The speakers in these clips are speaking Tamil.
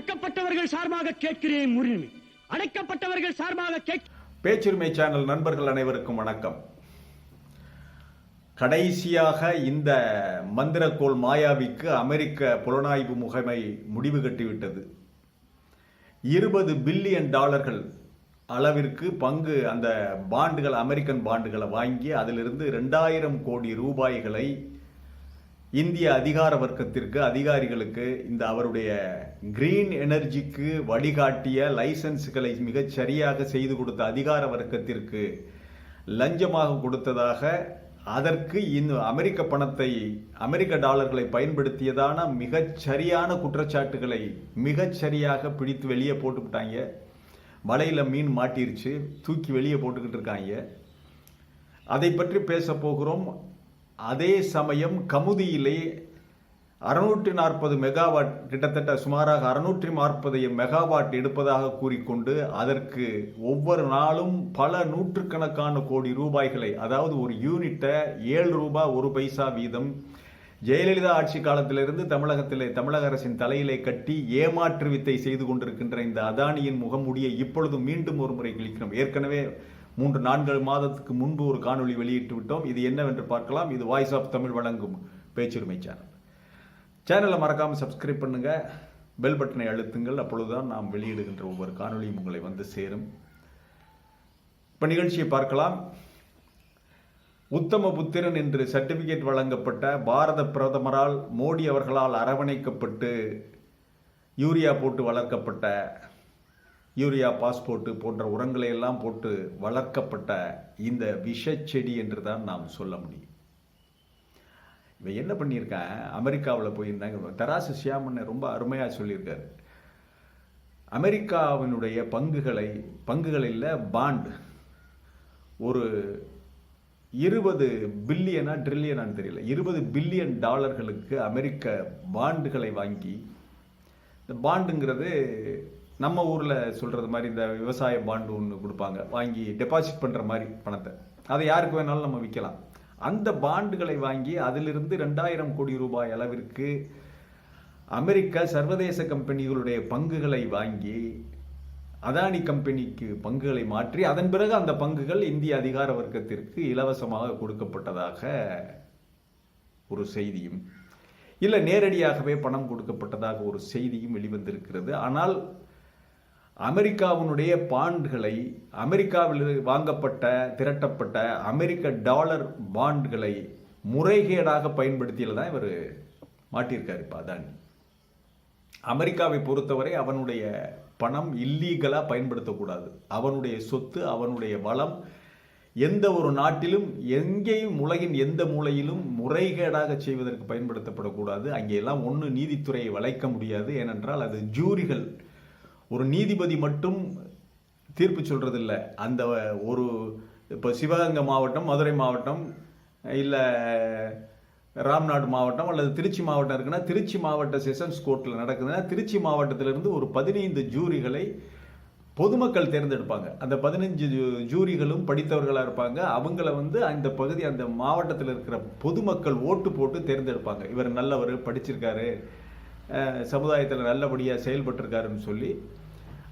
ஒடுக்கப்பட்டவர்கள் சார்பாக கேட்கிறேன் உரிமை அடைக்கப்பட்டவர்கள் சார்பாக கேட்க பேச்சுரிமை சேனல் நண்பர்கள் அனைவருக்கும் வணக்கம். கடைசியாக இந்த மந்திரக்கோள் மாயாவிக்கு அமெரிக்க புலனாய்வு முகமை முடிவு கட்டிவிட்டது. இருபது பில்லியன் டாலர்கள் அளவிற்கு பங்கு அந்த பாண்டுகள் அமெரிக்கன் பாண்டுகளை வாங்கி அதிலிருந்து ரெண்டாயிரம் கோடி ரூபாய்களை இந்திய அதிகார வர்க்கத்திற்கு அதிகாரிகளுக்கு இந்த அவருடைய கிரீன் எனர்ஜிக்கு வழிகாட்டிய லைசன்ஸ்களை மிகச் சரியாக செய்து கொடுத்த அதிகார வர்க்கத்திற்கு லஞ்சமாக கொடுத்ததாக அதற்கு இந்த அமெரிக்க பணத்தை அமெரிக்க டாலர்களை பயன்படுத்தியதான மிகச் சரியான குற்றச்சாட்டுகளை மிகச் சரியாக பிடித்து வெளியே போட்டுவிட்டாங்க வலையில் மீன் மாட்டிருச்சு தூக்கி வெளியே போட்டுக்கிட்டு இருக்காங்க. அதை பற்றி பேச போகிறோம். அதே சமயம் கமுதியிலே அறுநூற்றி நாற்பது மெகாவாட் கிட்டத்தட்ட சுமாராக அறுநூற்றி நாற்பது மெகாவாட் எடுப்பதாக கூறிக்கொண்டு அதற்கு ஒவ்வொரு நாளும் பல நூற்றுக்கணக்கான கோடி ரூபாய்களை அதாவது ஒரு யூனிட்டை ஏழு ரூபாய் ஒரு பைசா வீதம் ஜெயலலிதா ஆட்சி காலத்திலிருந்து தமிழகத்திலே தமிழக அரசின் தலையிலே கட்டி ஏமாற்று வித்தை செய்து கொண்டிருக்கின்ற இந்த அதானியின் முகமுடியை இப்பொழுது மீண்டும் ஒரு முறை கிழிக்கிறோம். ஏற்கனவே மூன்று நான்கு மாதத்துக்கு முன்பு ஒரு காணொளி வெளியிட்டு விட்டோம். இது என்னவென்று பார்க்கலாம். இது வாய்ஸ் ஆஃப் தமிழ் வழங்கும் பேச்சுரிமை சேனல் சேனலை மறக்காமல் சப்ஸ்கிரைப் பண்ணுங்க. பெல் பட்டனை அழுத்துங்கள். அப்பொழுதுதான் நாம் வெளியிடுகின்ற ஒவ்வொரு காணொளியும் உங்களை வந்து சேரும். இப்போ நிகழ்ச்சியை பார்க்கலாம். உத்தம புத்திரன் என்று சர்டிபிகேட் வழங்கப்பட்ட பாரத பிரதமரால் மோடி அவர்களால் அரவணைக்கப்பட்டு யூரியா போட்டு வளர்க்கப்பட்ட யூரியா பாஸ்போர்ட்டு போன்ற உரங்களை எல்லாம் போட்டு வளர்க்கப்பட்ட இந்த விஷச்செடி என்று தான் நாம் சொல்ல முடியும். இவன் என்ன பண்ணியிருக்கேன்? அமெரிக்காவில் போயிருந்தாங்க. தராசு சியாமன் ரொம்ப அருமையாக சொல்லியிருக்காரு. அமெரிக்காவினுடைய பங்குகளை பங்குகளில் பாண்டு. ஒரு இருபது பில்லியனா ட்ரில்லியனான்னு தெரியல. இருபது பில்லியன் டாலர்களுக்கு அமெரிக்க பாண்டுகளை வாங்கி இந்த பாண்டுங்கிறது நம்ம ஊரில் சொல்கிறது மாதிரி இந்த விவசாய பாண்டு ஒன்று கொடுப்பாங்க. வாங்கி டெபாசிட் பண்ணுற மாதிரி பணத்தை. அதை யாருக்கு வேணாலும் நம்ம விற்கலாம் அந்த பாண்டுகளை வாங்கி அதிலிருந்து ரெண்டாயிரம் கோடி ரூபாய் அளவிற்கு அமெரிக்க சர்வதேச கம்பெனிகளுடைய பங்குகளை வாங்கி அதானி கம்பெனிக்கு பங்குகளை மாற்றி அதன் பிறகு அந்த பங்குகள் இந்திய அதிகார வர்க்கத்திற்கு இலவசமாக கொடுக்கப்பட்டதாக ஒரு செய்தியும் இல்லை நேரடியாகவே பணம் கொடுக்கப்பட்டதாக ஒரு செய்தியும் வெளிவந்திருக்கிறது. ஆனால் அமெரிக்காவினுடைய பாண்டுகளை அமெரிக்காவில் வாங்கப்பட்ட திரட்டப்பட்ட அமெரிக்க டாலர் பாண்டுகளை முறைகேடாக பயன்படுத்தியில் தான் இவர் மாட்டியிருக்காரு இப்போ அதானி. அமெரிக்காவை பொறுத்தவரை அவனுடைய பணம் இல்லீகலாக பயன்படுத்தக்கூடாது. அவனுடைய சொத்து அவனுடைய வளம் எந்த ஒரு நாட்டிலும் எங்கேயும் உலகின் எந்த மூலையிலும் முறைகேடாக செய்வதற்கு பயன்படுத்தப்படக்கூடாது. அங்கே எல்லாம் ஒன்று நீதித்துறையை வளைக்க முடியாது. ஏனென்றால் அது ஜூரிகள் நீதிபதி மட்டும் தீர்ப்பு சொல்கிறதில்ல அந்த ஒரு இப்போ சிவகங்கை மாவட்டம் மதுரை மாவட்டம் இல்லை ராம்நாடு மாவட்டம் அல்லது திருச்சி மாவட்டம் இருக்குன்னா திருச்சி மாவட்ட செஷன்ஸ் கோர்ட்டில் நடக்குதுன்னா திருச்சி மாவட்டத்திலிருந்து ஒரு பதினைந்து ஜூரிகளை பொதுமக்கள் தேர்ந்தெடுப்பாங்க. அந்த பதினஞ்சு ஜூரிகளும் படித்தவர்களாக இருப்பாங்க. அவங்கள வந்து அந்த பகுதி அந்த மாவட்டத்தில் இருக்கிற பொதுமக்கள் ஓட்டு போட்டு தேர்ந்தெடுப்பாங்க. இவர் நல்லவர் படிச்சிருக்காரு சமுதாயத்தில் நல்லபடியாக செயல்பட்டிருக்காருன்னு சொல்லி.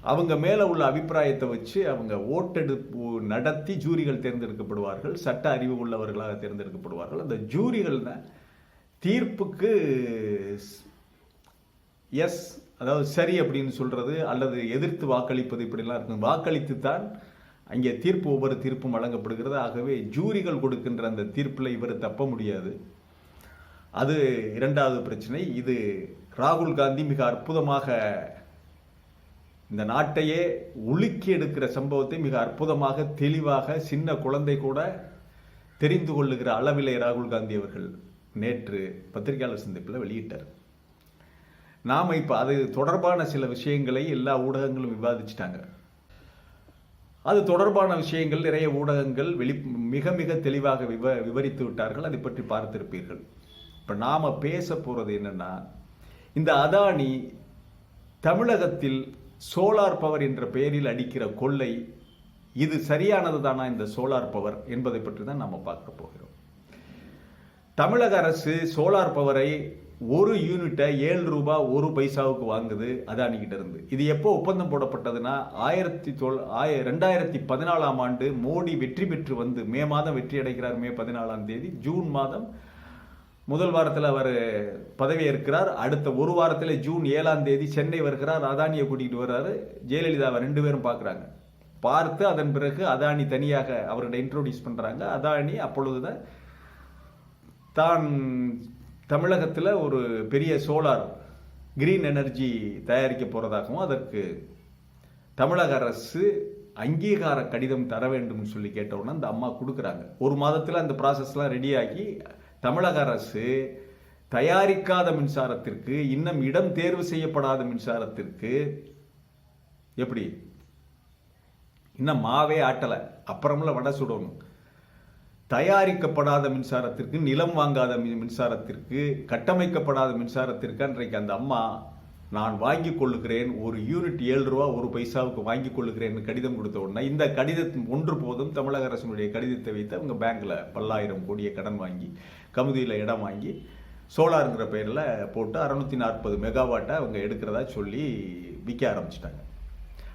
அவங்க மேலே உள்ள அபிப்பிராயத்தை வச்சு அவங்க ஓட்டெடுப்பு நடத்தி ஜூரிகள் தேர்ந்தெடுக்கப்படுவார்கள் சட்ட அறிவு உள்ளவர்களாக தேர்ந்தெடுக்கப்படுவார்கள். அந்த ஜூரிகள் தீர்ப்புக்கு எஸ் அதாவது சரி அப்படின்னு சொல்கிறது அல்லது எதிர்த்து வாக்களிப்பது இப்படிலாம் இருக்கும். வாக்களித்து தான் அங்கே தீர்ப்பு ஒவ்வொரு தீர்ப்பும் வழங்கப்படுகிறது. ஆகவே ஜூரிகள் கொடுக்கின்ற அந்த தீர்ப்பில் இவர் தப்ப முடியாது. அது இரண்டாவது பிரச்சனை. இது ராகுல் காந்தி மிக அற்புதமாக இந்த நாட்டையே உலுக்கி எடுக்கிற சம்பவத்தை மிக அற்புதமாக தெளிவாக சின்ன குழந்தை கூட தெரிந்து கொள்ளுகிற அளவிலே ராகுல் காந்தி அவர்கள் நேற்று பத்திரிகையாளர் சந்திப்பில் வெளியிட்டார். நாம் இப்போ அது தொடர்பான சில விஷயங்களை எல்லா ஊடகங்களும் விவாதிச்சிட்டாங்க. அது தொடர்பான விஷயங்கள் நிறைய ஊடகங்கள் வெளி மிக மிக தெளிவாக விவ விவரித்து விட்டார்கள். அதை பற்றி பார்த்திருப்பீர்கள். இப்போ நாம் பேச போகிறது என்னன்னா இந்த அதானி தமிழகத்தில் சோலார் பவர் என்ற பெயரில் அடிக்கிற கொள்ளை இது சரியானது தானா இந்த சோலார் பவர் என்பதை பற்றி தான் நம்ம பார்க்க போகிறோம். தமிழக அரசு சோலார் பவரை ஒரு யூனிட்டை ஏழு ரூபாய் ஒரு பைசாவுக்கு வாங்குது அதானிக்கிட்ட இருந்து. இது எப்போ ஒப்பந்தம் போடப்பட்டதுன்னா ஆயிரத்தி தொள் ஆய ரெண்டாயிரத்தி பதினாலாம் ஆண்டு மோடி வெற்றி பெற்று வந்து மே மாதம் வெற்றி அடைகிறார் மே பதினாலாம் தேதி ஜூன் மாதம் முதல் வாரத்தில் அவர் பதவி ஏற்கிறார் அடுத்த ஒரு வாரத்தில் ஜூன் ஏழாம் தேதி சென்னை வருகிறார். அதானியை கூட்டிகிட்டு வர்றாரு. ஜெயலலிதாவை ரெண்டு பேரும் பார்க்குறாங்க. பார்த்து அதன் பிறகு அதானி தனியாக அவர்கிட்ட இன்ட்ரோடியூஸ் பண்ணுறாங்க அதானி அப்பொழுதுதான் தான் தமிழகத்தில் ஒரு பெரிய சோலார் கிரீன் எனர்ஜி தயாரிக்க போகிறதாகவும் அதற்கு தமிழக அரசு அங்கீகார கடிதம் தர வேண்டும்னு சொல்லி கேட்டவுடனே அந்த அம்மா கொடுக்குறாங்க. ஒரு மாதத்தில் அந்த ப்ராசஸ்லாம் ரெடியாகி தமிழக அரசு தயாரிக்காத மின்சாரத்திற்கு இன்னும் இடம் தேர்வு செய்யப்படாத மின்சாரத்திற்கு எப்படி? இன்னும் மாவே ஆட்டலை. அப்புறம்ல வடை சுடணும். தயாரிக்கப்படாத மின்சாரத்திற்கு நிலம் வாங்காத மின்சாரத்திற்கு கட்டமைக்கப்படாத மின்சாரத்திற்கு அன்றைக்கு அந்த அம்மா நான் வாங்கி கொள்ளுகிறேன் ஒரு யூனிட் ஏழு ரூபா ஒரு பைசாவுக்கு வாங்கி கொள்ளுகிறேன் கடிதம் கொடுத்த உடனே இந்த கடிதத்தின் ஒன்று போதும் தமிழக அரசினுடைய கடிதத்தை வைத்து அவங்க பேங்க்ல பல்லாயிரம் கோடியை கடன் வாங்கி கமுதியில் இடம் வாங்கி சோலாருங்கிற பெயரில் போட்டு அறுநூத்தி நாற்பது மெகாவாட்டை அவங்க எடுக்கிறதா சொல்லி விற்க ஆரம்பிச்சிட்டாங்க.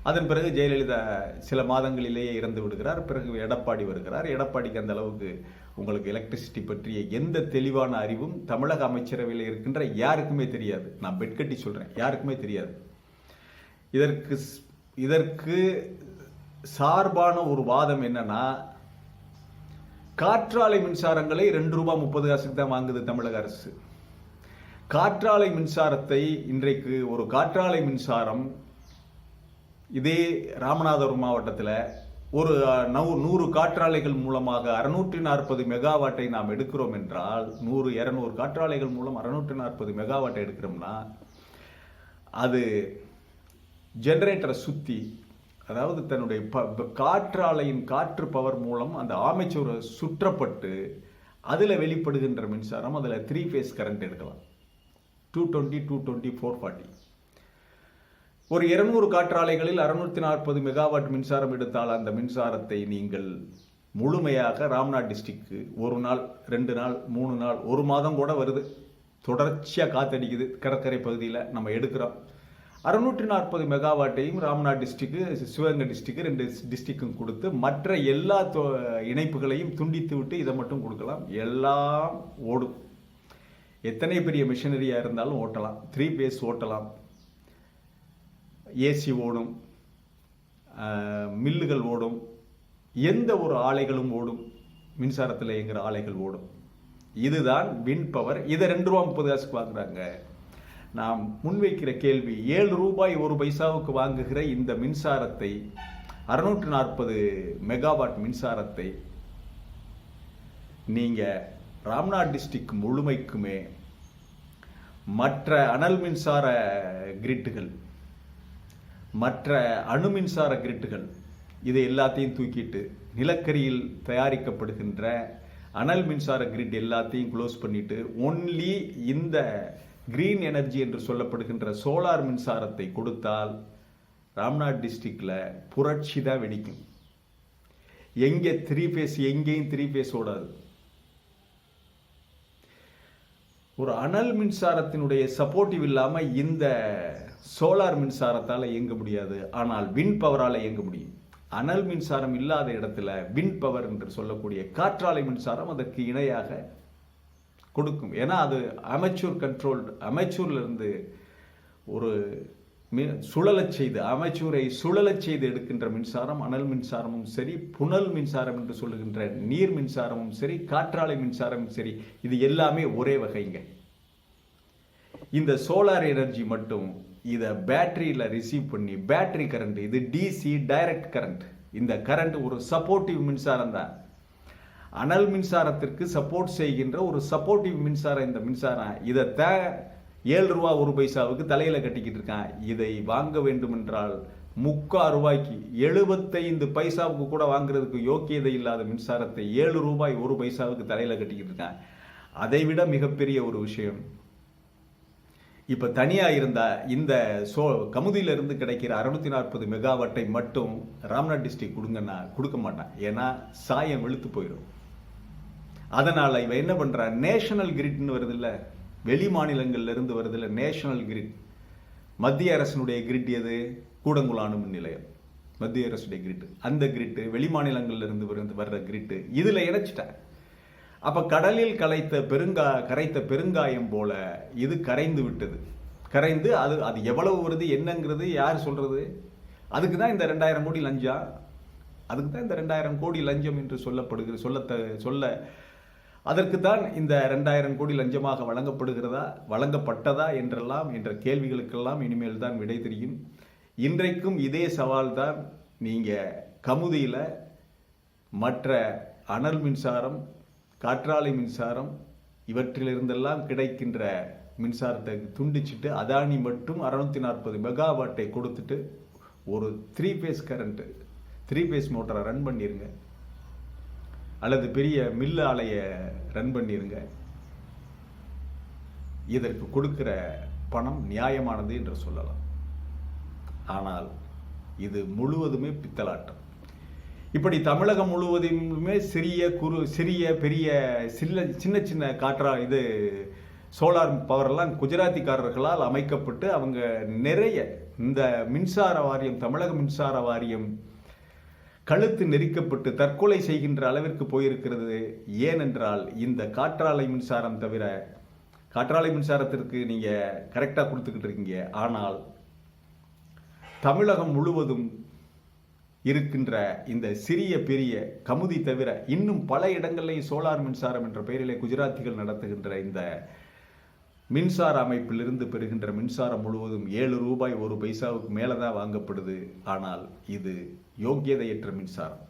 அதன் பிறகு ஜெயலலிதா சில மாதங்களிலேயே இறந்து விடுகிறார். பிறகு எடப்பாடி வருகிறார். எடப்பாடிக்கு அந்த அளவுக்கு உங்களுக்கு எலக்ட்ரிசிட்டி பற்றிய எந்த தெளிவான அறிவும் தமிழக அமைச்சரவையில் இருக்கின்ற யாருக்குமே தெரியாது. நான் பெட்கட்டி சொல்கிறேன் யாருக்குமே தெரியாது. இதற்கு ஸ்- இதற்கு சார்பான ஒரு வாதம் என்னன்னா காற்றாலை மின்சாரங்களை ரெண்டு ரூபாய் முப்பது காசுக்கு தான் வாங்குது தமிழக அரசு. காற்றாலை மின்சாரத்தை இன்றைக்கு ஒரு காற்றாலை மின்சாரம் இதே ராமநாதபுரம் மாவட்டத்தில் ஒரு நூ- நூறு காற்றாலைகள் மூலமாக அறுநூற்றி நாற்பது மெகாவாட்டை நாம் எடுக்கிறோம் என்றால் நூறு இரநூறு காற்றாலைகள் மூலம் அறுநூற்றி நாற்பது மெகாவாட்டை எடுக்கிறோம்னா அது ஜென்ரேட்டரை சுற்றி அதாவது தன்னுடைய ப- ப- காற்றாலையின் காற்று பவர் மூலம் அந்த ஆமைச்சூரை சுற்றப்பட்டு அதில் வெளிப்படுகின்ற மின்சாரம் அதில் த்ரீ ஃபேஸ் கரண்ட் எடுக்கலாம். Two twenty two twenty four forty ஒரு இருநூறு காற்றாலைகளில் அறுநூத்தி நாற்பது மெகாவாட் மின்சாரம் எடுத்தால் அந்த மின்சாரத்தை நீங்கள் முழுமையாக ராம்நாத் டிஸ்ட்ரிக்கு ஒரு நாள் ரெண்டு நாள் மூணு நாள் ஒரு மாதம் கூட வருது. தொடர்ச்சியாக காத்தடிக்குது. கடற்கரை பகுதியில் நம்ம எடுக்கிறோம். அறுநூற்றி நாற்பது மெகாவாட்டையும் ராம்நாத் டிஸ்ட்ரிக்கு சிவகங்கை டிஸ்ட்ரிக்கு ரெண்டு டிஸ்ட்ரிக்கும் கொடுத்து மற்ற எல்லா தொ- இணைப்புகளையும் துண்டித்து விட்டு இதை மட்டும் கொடுக்கலாம். எல்லாம் ஓடும். எத்தனை பெரிய மிஷினரியாக இருந்தாலும் ஓட்டலாம். த்ரீ பேஸ் ஓட்டலாம். ஏசி ஓடும் மில்லுகள் ஓடும் எந்த ஒரு ஆலைகளும் ஓடும் மின்சாரத்தில் இயங்குகிற ஆலைகள் ஓடும். இதுதான் வின் பவர் இதை ரெண்டு ரூபா முப்பது காசுக்கு வாங்குறாங்க. நாம் முன்வைக்கிற கேள்வி ஏழு ரூபாய் ஒரு பைசாவுக்கு வாங்குகிற இந்த மின்சாரத்தை அறுநூற்று நாற்பது மெகாவாட் மின்சாரத்தை நீங்கள் ராம்நாத் டிஸ்ட்ரிக் முழுமைக்குமே மற்ற அனல் மின்சார கிரிட்டுகள் மற்ற அணு மின்சார கிரிட்டுகள் இதை எல்லாத்தையும் தூக்கிட்டு நிலக்கரியில் தயாரிக்கப்படுகின்ற அனல் மின்சார கிரிட் எல்லாத்தையும் க்ளோஸ் பண்ணிட்டு ஒன்லி இந்த கிரீன் எனர்ஜி என்று சொல்லப்படுகின்ற சோலார் மின்சாரத்தை கொடுத்தால் ராம்நாத் டிஸ்ட்ரிக்டில் புரட்சி தான் வெடிக்கும். எங்கே த்ரீ ஃபேஸ் எங்கேயும் த்ரீ ஃபேஸ் ஓடாது. ஒரு அனல் மின்சாரத்தினுடைய சப்போர்ட்டிவ் இல்லாமல் இந்த சோலார் மின்சாரத்தால் இயங்க முடியாது. ஆனால் வின் பவரால் இயங்க முடியும். அனல் மின்சாரம் இல்லாத இடத்துல வின் பவர் என்று சொல்லக்கூடிய காற்றாலை மின்சாரம் அதற்கு இணையாக கொடுக்கும். ஏன்னா அது அமைச்சூர் கண்ட்ரோல்டு அமைச்சூர்லேருந்து ஒரு மின் சுழலச் செய்து அமைச்சூரை சுழலச் செய்து எடுக்கின்ற மின்சாரம் அனல் மின்சாரமும் சரி புனல் மின்சாரம் என்று சொல்லுகின்ற நீர் மின்சாரமும் சரி காற்றாலை மின்சாரமும் சரி இது எல்லாமே ஒரே வகைங்க. இந்த சோலார் எனர்ஜி மட்டும் இதை பேட்டரியில் ரிசீவ் பண்ணி பேட்டரி கரண்ட் இது டிசி டைரக்ட் கரண்ட் இந்த கரண்ட் ஒரு சப்போர்ட்டிவ் மின்சாரம் தான். அனல் மின்சாரத்திற்கு சப்போர்ட் செய்கின்ற ஒரு சப்போர்ட்டிவ் மின்சாரம் இந்த மின்சாரம். இதை த ஏழு ரூபா ஒரு பைசாவுக்கு தலையில் கட்டிக்கிட்டு இருக்கான். இதை வாங்க வேண்டுமென்றால் முக்கால் முக்கா ரூபாய்க்கு எழுபத்தைந்து பைசாவுக்கு கூட வாங்குறதுக்கு யோக்கியதை இல்லாத மின்சாரத்தை ஏழு ரூபாய் ஒரு பைசாவுக்கு தலையில் கட்டிக்கிட்டு இருக்கான். அதை விட மிகப்பெரிய ஒரு விஷயம். இப்போ தனியாக இருந்தால் இந்த சோ கமுதியிலிருந்து கிடைக்கிற அறுநூத்தி நாற்பது மெகாவாட்டை மட்டும் ராம்நாத் டிஸ்ட்ரிக் கொடுங்கன்னா கொடுக்க மாட்டான். ஏன்னா சாயம் வெளுத்து போயிடும் அதனால் இவன் என்ன பண்ணுறான் நேஷனல் கிரிட்னு வருதில்ல? வெளி மாநிலங்கள்லேருந்து இருந்து நேஷனல் கிரிட். மத்திய அரசினுடைய கிரிட் எது? கூடங்குளானு மின் நிலையம். மத்திய அரசுடைய கிரிட் அந்த கிரிட்டு வெளி மாநிலங்கள்லேருந்து வர்ற கிரிட்டு. இதில் இணைச்சிட்டேன். அப்போ கடலில் கலைத்த பெருங்கா கரைத்த பெருங்காயம் போல இது கரைந்து விட்டது. கரைந்து அது அது எவ்வளவு வருது என்னங்கிறது யார் சொல்கிறது அதுக்கு தான் இந்த ரெண்டாயிரம் கோடி லஞ்சம். அதுக்கு தான் இந்த ரெண்டாயிரம் கோடி லஞ்சம் என்று சொல்லப்படுகிற சொல்லத்த சொல்ல. அதற்கு தான் இந்த ரெண்டாயிரம் கோடி லஞ்சமாக வழங்கப்படுகிறதா வழங்கப்பட்டதா என்றெல்லாம் என்ற கேள்விகளுக்கெல்லாம் இனிமேல் தான் விடை தெரியும். இன்றைக்கும் இதே சவால் தான் நீங்கள் கமுதியில் மற்ற அனல் மின்சாரம் காற்றாலை மின்சாரம் இவற்றிலிருந்தெல்லாம் கிடைக்கின்ற மின்சாரத்தை துண்டிச்சிட்டு அதானி மட்டும் அறுநூத்தி நாற்பது மெகாவாட்டை கொடுத்துட்டு ஒரு three phase current three phase மோட்டரை ரன் பண்ணிடுங்க அல்லது பெரிய மில் ஆலையை ரன் பண்ணிடுங்க இதற்கு கொடுக்கிற பணம் நியாயமானது என்று சொல்லலாம். ஆனால் இது முழுவதுமே பித்தலாட்டம். இப்படி தமிழகம் முழுவதுமே சிறிய குறு சிறிய பெரிய சில்ல சின்ன சின்ன காற்றா இது சோலார் பவர்லாம் குஜராத்திக்காரர்களால் அமைக்கப்பட்டு அவங்க நிறைய இந்த மின்சார வாரியம் தமிழக மின்சார வாரியம் கழுத்து நெரிக்கப்பட்டு தற்கொலை செய்கின்ற அளவிற்கு போயிருக்கிறது. ஏனென்றால் இந்த காற்றாலை மின்சாரம் தவிர காற்றாலை மின்சாரத்திற்கு நீங்கள் கரெக்டாக கொடுத்துக்கிட்டு இருக்கீங்க. ஆனால் தமிழகம் முழுவதும் இருக்கின்ற இந்த சிறிய பெரிய கமுதி தவிர இன்னும் பல இடங்களில் சோலார் மின்சாரம் என்ற பெயரிலே குஜராத்திகள் நடத்துகின்ற இந்த மின்சார அமைப்பிலிருந்து பெறுகின்ற மின்சாரம் முழுவதும் ஏழு ரூபாய் ஒரு பைசாவுக்கு மேலே தான் வாங்கப்படுது. ஆனால் இது யோக்கியதையற்ற மின்சாரம்.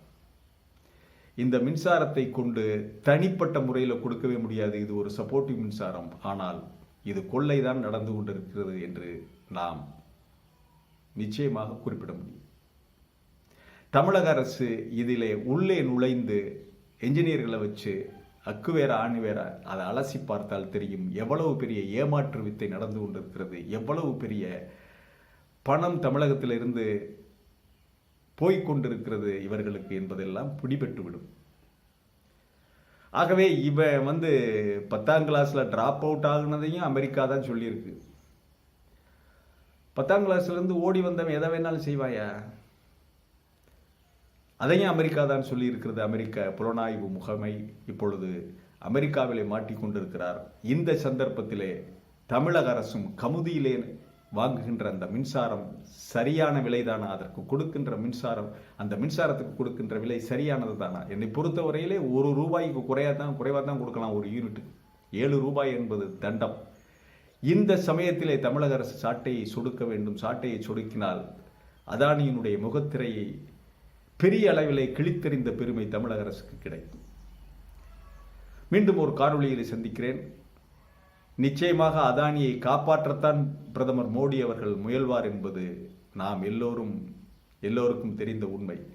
இந்த மின்சாரத்தை கொண்டு தனிப்பட்ட முறையில் கொடுக்கவே முடியாது. இது ஒரு சப்போர்ட்டிவ் மின்சாரம். ஆனால் இது கொள்ளை தான் நடந்து கொண்டிருக்கிறது என்று நாம் நிச்சயமாக குறிப்பிட முடியும். தமிழக அரசு இதிலே உள்ளே நுழைந்து என்ஜினியர்களை வச்சு அக்கு வேற ஆணி வேற அதை அலசி பார்த்தால் தெரியும் எவ்வளவு பெரிய ஏமாற்று வித்தை நடந்து கொண்டிருக்கிறது எவ்வளவு பெரிய பணம் தமிழகத்திலிருந்து போய்கொண்டிருக்கிறது இவர்களுக்கு என்பதெல்லாம் பிடிபட்டுவிடும். ஆகவே இவன் வந்து பத்தாம் கிளாஸில் ட்ராப் அவுட் ஆகுனதையும் அமெரிக்கா தான் சொல்லியிருக்கு. பத்தாம் கிளாஸ்லேருந்து ஓடி வந்தவன் எதை வேணாலும் செய்வாயா? அதையும் அமெரிக்கா தான் சொல்லி இருக்கிறது அமெரிக்க புலனாய்வு முகமை இப்பொழுது அமெரிக்காவிலே மாட்டிக்கொண்டிருக்கிறார் இந்த சந்தர்ப்பத்திலே தமிழக அரசும் கமுதியிலே வாங்குகின்ற அந்த மின்சாரம் சரியான விலைதானா? அதற்கு கொடுக்கின்ற மின்சாரம் அந்த மின்சாரத்துக்கு கொடுக்கின்ற விலை சரியானது தானா? என்னை பொறுத்தவரையிலே ஒரு ரூபாய்க்கு குறையாக தான் குறைவாக தான் கொடுக்கலாம் ஒரு யூனிட் ஏழு ரூபாய் என்பது தண்டம். இந்த சமயத்திலே தமிழக அரசு சாட்டையை சொடுக்க வேண்டும். சாட்டையை சொடுக்கினால் அதானியினுடைய முகத்திரையை பெரிய அளவிலே கிழித்தெறிந்த பெருமை தமிழக அரசுக்கு கிடைக்கும். மீண்டும் ஒரு காணொளியில் சந்திக்கிறேன். நிச்சயமாக அதானியை காப்பாற்றத்தான் பிரதமர் மோடி அவர்கள் முயல்வார் என்பது நாம் எல்லோரும் எல்லோருக்கும் தெரிந்த உண்மை.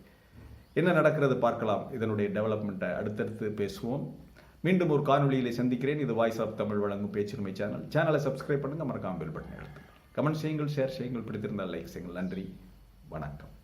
என்ன நடக்கிறது பார்க்கலாம். இதனுடைய டெவலப்மெண்ட்டை அடுத்தடுத்து பேசுவோம். மீண்டும் ஒரு காணொலியில் சந்திக்கிறேன். இது வாய்ஸ் ஆஃப் தமிழ் வழங்கும் பேச்சுரிமை சேனல் சேனலை சப்ஸ்கிரைப் பண்ணுங்கள் மறக்காமல் பெல் பட்டன் எடுத்து கமெண்ட் செய்யுங்கள் ஷேர் செய்யுங்கள். பிடித்திருந்தால் லைக் செய்யுங்கள். நன்றி. வணக்கம்.